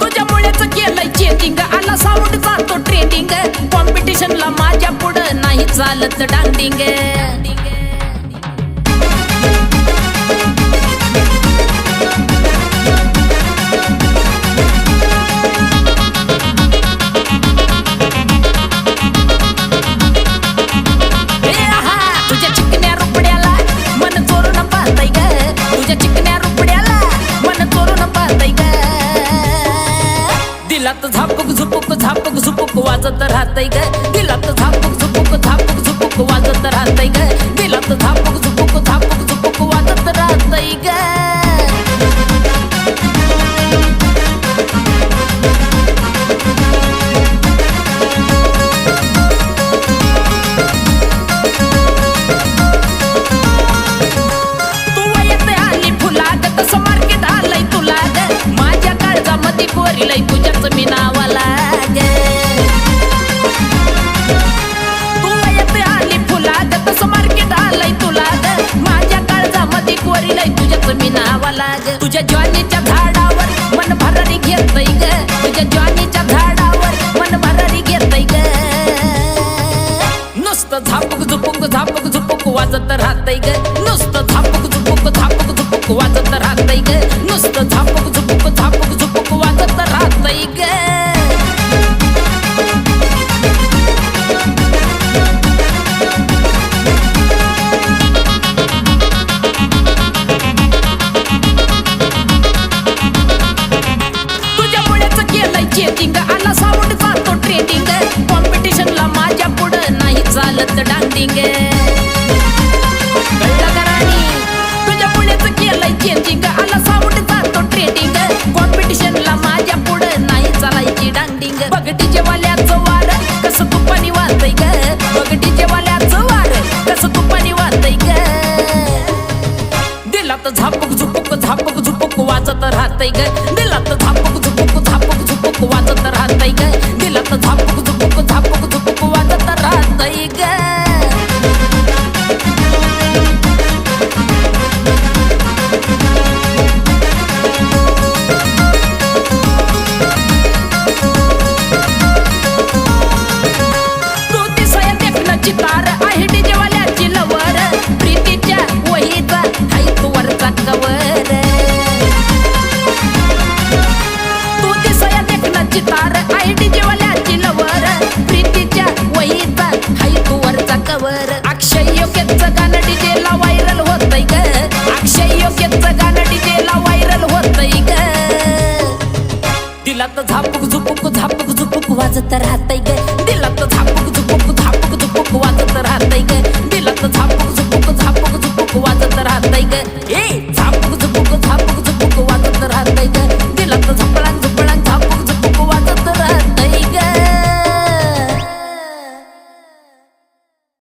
तुझ्यामुळेच केलंय चेंजिंग आला साऊंड जातो ट्रेंडिंग कॉम्पिटिशनला माझ्या पुढं नाही चालत डांडिंग झापूक झुपूक वाजत राहतय ग. दिलात झापूक झुपूक झापूक झुपूक वाजत राहतय ग. दिलात झापूक झुपूक झापूक झुपूक वाजत राहतय ग. तू वयत आली फुलाग तसं मार्केट आलंय तुला ग. माझ्या काळजामध्ये कोरिलंय तुझ्याच मी नावाला. नुसतं झापूक झुपूक झापूक झुपूक वाजत राहतय ग. नुसतं झापूक झुपूक झापूक झुपूक वाजत राहतय झापूक झापक झापूक वाजत राहतय ग. दिलात झापक झुपूक झापक झुपूक वाजत राहतय ग. दिलात झापक झुपूक झापक झुपूक वाजत राहतय ग. दिलात झापूक झुपूक झापूक झुपूक वाजत राहतय ग. दिलात झापूक झुपूक झापूक झुपूक वाजत